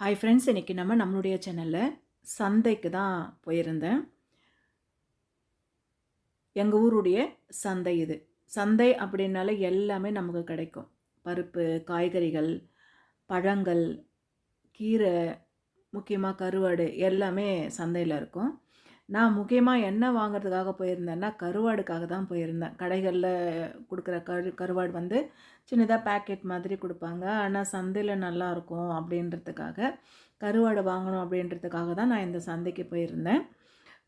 Hi friends இன்றைக்கி நம்ம நம்மளுடைய சேனலில் சந்தைக்கு தான் போயிருந்தேன். எங்கள் ஊருடைய சந்தை இது. சந்தை அப்படின்னாலே எல்லாமே நமக்கு கிடைக்கும். பருப்பு காய்கறிகள் பழங்கள் கீரை முக்கியமாக கருவாடு எல்லாமே சந்தையில் இருக்கும். நான் முக்கியமாக என்ன வாங்குறதுக்காக போயிருந்தேன்னா கருவாடுக்காக தான் போயிருந்தேன். கடைகளில் கொடுக்குற கரு கருவாடு வந்து சின்னதாக பேக்கெட் மாதிரி கொடுப்பாங்க. ஆனால் சந்தையில் நல்லாயிருக்கும் அப்படின்றதுக்காக கருவாடு வாங்கணும் அப்படின்றதுக்காக தான் நான் இந்த சந்தைக்கு போயிருந்தேன்.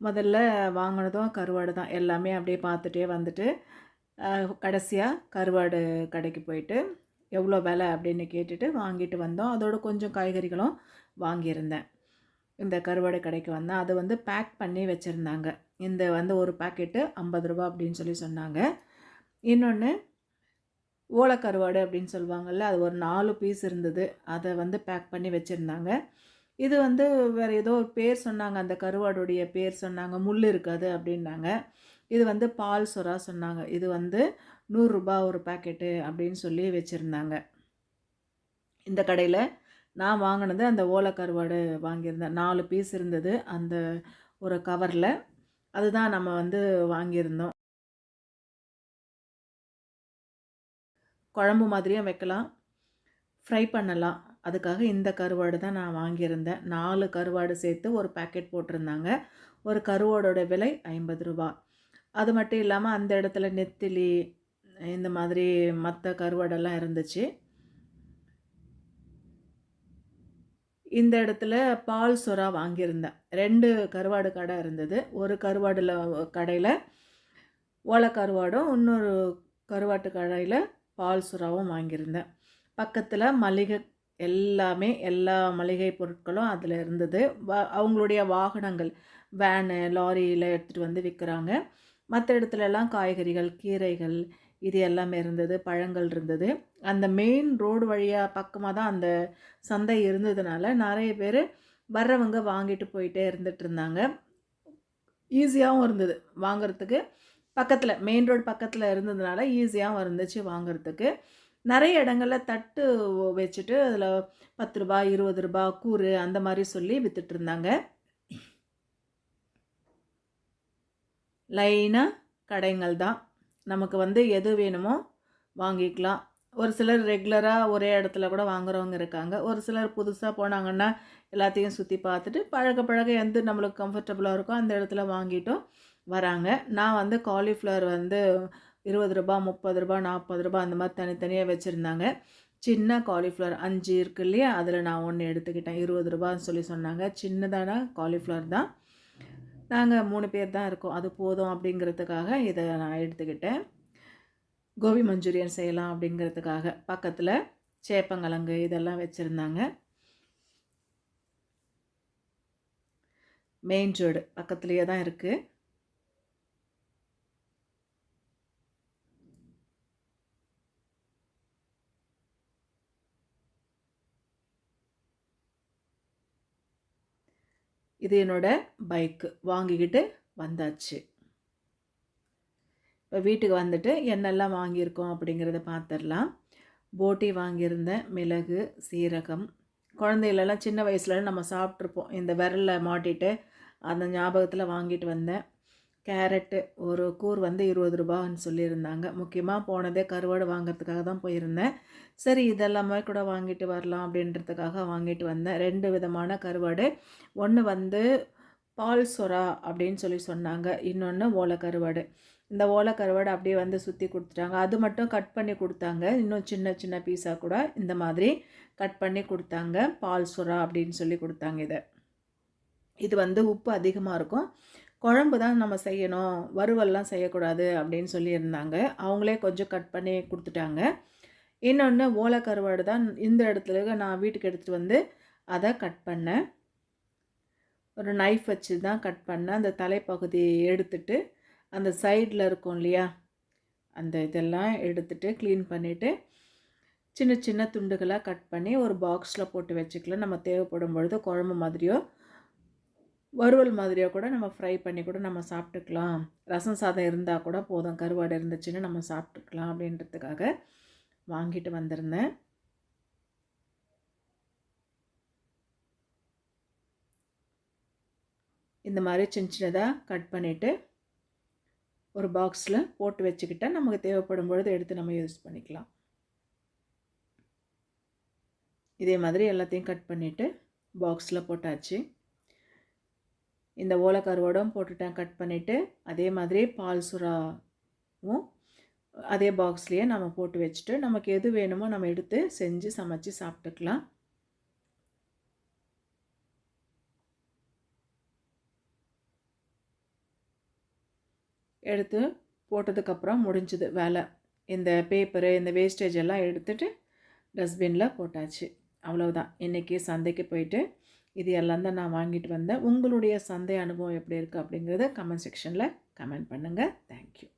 முதல்ல வாங்கினதும் கருவாடு தான். எல்லாமே அப்படியே பார்த்துட்டே வந்துட்டு கடைசியாக கருவாடு கடைக்கு போயிட்டு எவ்வளோ விலை அப்படின்னு கேட்டுட்டு வாங்கிட்டு வந்தோம். அதோட கொஞ்சம் காய்கறிகளும் வாங்கியிருந்தேன். இந்த கருவாடு கடைக்கு வந்தேன் அது வந்து பேக் பண்ணி வச்சுருந்தாங்க. இந்த வந்து ஒரு பேக்கெட்டு ஐம்பது ரூபா அப்படின்னு சொல்லி சொன்னாங்க. இன்னொன்று ஓலக்கருவாடு அப்படின்னு சொல்லுவாங்கள்ல அது ஒரு நாலு பீஸ் இருந்தது. அதை வந்து பேக் பண்ணி வச்சுருந்தாங்க. இது வந்து வேறு ஏதோ ஒரு பேர் சொன்னாங்க அந்த கருவாடுடைய பேர் சொன்னாங்க முள் இருக்காது அப்படின்னாங்க. இது வந்து பால் சுறா சொன்னாங்க. இது வந்து நூறுரூபா ஒரு பேக்கெட்டு அப்படின்னு சொல்லி வச்சுருந்தாங்க. இந்த கடையில் நான் வாங்கினது அந்த ஓலை கருவாடு வாங்கியிருந்தேன். நாலு பீஸ் இருந்தது அந்த ஒரு கவரில் அதுதான் நம்ம வந்து வாங்கியிருந்தோம். குழம்பு மாதிரியும் வைக்கலாம். ஃப்ரை பண்ணலாம். அதுக்காக இந்த கருவாடு தான் நான் வாங்கியிருந்தேன். நாலு கருவாடு சேர்த்து ஒரு பேக்கெட் போட்டிருந்தாங்க. ஒரு கருவாடோட விலை ஐம்பது ரூபா. அது மட்டும் இல்லாமல் அந்த இடத்துல நெத்திலி இந்த மாதிரி மற்ற கருவாடெல்லாம் இருந்துச்சு. இந்த இடத்துல பால் சொரா வாங்கியிருந்தேன். ரெண்டு கருவாடு கடை இருந்தது. ஒரு கருவாடில் கடையில் ஓலை கருவாடும் இன்னொரு கருவாட்டு கடையில் பால் சுறாவும் வாங்கியிருந்தேன். பக்கத்தில் மளிகை எல்லாமே எல்லா மளிகை பொருட்களும் அதில் இருந்தது. வ அவங்களுடைய வாகனங்கள் வேனு லாரியில் எடுத்துகிட்டு வந்து விற்கிறாங்க மற்ற இடத்துலலாம் காய்கறிகள் கீரைகள் இது எல்லாமே இருந்தது பழங்கள் இருந்தது. அந்த மெயின் ரோடு வழியாக பக்கமாக தான் அந்த சந்தை இருந்ததுனால நிறைய பேர் வர்றவங்க வாங்கிட்டு போயிட்டே இருந்துட்டு இருந்தாங்க. ஈஸியாகவும் இருந்தது வாங்கிறதுக்கு. பக்கத்தில் மெயின் ரோடு பக்கத்தில் இருந்ததுனால ஈஸியாகவும் இருந்துச்சு வாங்கிறதுக்கு. நிறைய இடங்களில் தட்டு வச்சுட்டு அதில் பத்து ரூபா இருபது ரூபா கூறு அந்த மாதிரி சொல்லி விற்றுட்டு இருந்தாங்க. லைனாக கடைங்கள் தான் நமக்கு வந்து எது வேணுமோ வாங்கிக்கலாம். ஒரு சிலர் ரெகுலராக ஒரே இடத்துல கூட வாங்குறவங்க இருக்காங்க. ஒரு சிலர் புதுசாக போனாங்கன்னா எல்லாத்தையும் சுற்றி பார்த்துட்டு பழக பழக எந்த நம்மளுக்கு கம்ஃபர்டபுளாக இருக்கோ அந்த இடத்துல வாங்கிட்டும் வராங்க. நான் வந்து காலிஃப்ளவர் வந்து இருபது ரூபா முப்பது ரூபா நாற்பது ரூபா அந்த மாதிரி தனித்தனியாக வச்சுருந்தாங்க. சின்ன காலிஃப்ளவர் அஞ்சு இருக்கு இல்லையா? அதில் நான் ஒன்று எடுத்துக்கிட்டேன். இருபது ரூபான்னு சொல்லி சொன்னாங்க. சின்னதான? காலிஃப்ளவர் தான். நாங்கள் மூணு பேர் தான் இருக்கோம். அது போதும் அப்படிங்கிறதுக்காக இதை நான் எடுத்துக்கிட்டேன். கோபி மஞ்சூரியன் செய்யலாம் அப்படிங்கிறதுக்காக பக்கத்தில் சேப்பங்கிழங்கு இதெல்லாம் வச்சுருந்தாங்க. மெயின் ரோடு பக்கத்துலேயே தான் இருக்குது இது என்னோடய பைக்கு வாங்கிக்கிட்டு வந்தாச்சு. இப்போ வீட்டுக்கு வந்துட்டு என்னெல்லாம் வாங்கியிருக்கோம் அப்படிங்கிறத பார்த்துடலாம் போட்டி வாங்கியிருந்தேன் மிளகு சீரகம் குழந்தைகளெல்லாம் சின்ன வயசுலலாம் நம்ம சாப்பிட்ருப்போம். இந்த விரலில் மாட்டிட்டு அந்த ஞாபகத்தில் வாங்கிட்டு வந்தேன் கேரட்டு ஒரு கூர் வந்து இருபது ரூபான்னு சொல்லியிருந்தாங்க. முக்கியமாக போனதே கருவாடு வாங்கிறதுக்காக தான் போயிருந்தேன். சரி இதெல்லாமே கூட வாங்கிட்டு வரலாம் அப்படின்றதுக்காக வாங்கிட்டு வந்தேன். ரெண்டு விதமான கருவாடு. ஒன்று வந்து பால் சொரா அப்படின்னு சொல்லி சொன்னாங்க. இன்னொன்று ஓலை கருவாடு. இந்த ஓலை கருவாடு அப்படியே வந்து சுற்றி கொடுத்துட்டாங்க. அது மட்டும் கட் பண்ணி கொடுத்தாங்க. இன்னும் சின்ன சின்ன பீஸாக கூட இந்த மாதிரி கட் பண்ணி கொடுத்தாங்க. பால் சுறா அப்படின்னு சொல்லி கொடுத்தாங்க இதை. இது வந்து உப்பு அதிகமாக இருக்கும். குழம்பு தான் நம்ம செய்யணும் வறுவல்லாம் செய்யக்கூடாது அப்படின்னு சொல்லியிருந்தாங்க. அவங்களே கொஞ்சம் கட் பண்ணி கொடுத்துட்டாங்க. இன்னொன்று ஓலை கருவாடு தான் இந்த இடத்துல நான் வீட்டுக்கு எடுத்துகிட்டு வந்து அதை கட் பண்ணேன். ஒரு நைஃப் வச்சு தான் கட் பண்ணேன். அந்த தலைப்பகுதி எடுத்துட்டு அந்த சைடில் இருக்கும் இல்லையா அந்த இதெல்லாம் எடுத்துகிட்டு க்ளீன் பண்ணிவிட்டு சின்ன சின்ன துண்டுகளாக கட் பண்ணி ஒரு பாக்ஸில் போட்டு வச்சுக்கலாம். நம்ம தேவைப்படும் பொழுது குழம்பு மாதிரியோ வறுவல் மாதிரியாக கூட நம்ம ஃப்ரை பண்ணி கூட நம்ம சாப்பிட்டுக்கலாம். ரசம் சாதம் இருந்தால் கூட போதும். கருவாடு இருந்துச்சுன்னா நம்ம சாப்பிட்டுக்கலாம் அப்படின்றதுக்காக வாங்கிட்டு வந்திருந்தேன். இந்த மாதிரி சின்ன சின்னதாக கட் பண்ணிவிட்டு ஒரு பாக்ஸில் போட்டு வச்சுக்கிட்டால் நமக்கு தேவைப்படும் பொழுது எடுத்து நம்ம யூஸ் பண்ணிக்கலாம். இதே மாதிரி எல்லாத்தையும் கட் பண்ணிவிட்டு பாக்ஸில் போட்டாச்சு. இந்த ஓலக்கருவோடும் போட்டுட்டேன் கட் பண்ணிவிட்டு அதே மாதிரி பால் சுறாவும் அதே பாக்ஸ்லேயே நம்ம போட்டு வச்சுட்டு நமக்கு எது வேணுமோ நம்ம எடுத்து செஞ்சு சமைச்சு சாப்பிட்டுக்கலாம். எடுத்து போட்டதுக்கப்புறம் முடிஞ்சுது வேலை. இந்த பேப்பரு இந்த வேஸ்டேஜ் எல்லாம் எடுத்துகிட்டு டஸ்ட்பினில் போட்டாச்சு. அவ்வளோதான் இன்றைக்கி சந்தைக்கு போயிட்டு இது எல்லாம் தான் நான் வாங்கிட்டு வந்தேன். உங்களுடைய சந்தை அனுபவம் எப்படி இருக்குது அப்படிங்கிறத கமெண்ட் செக்ஷனில் கமெண்ட் பண்ணுங்கள் தேங்க்யூ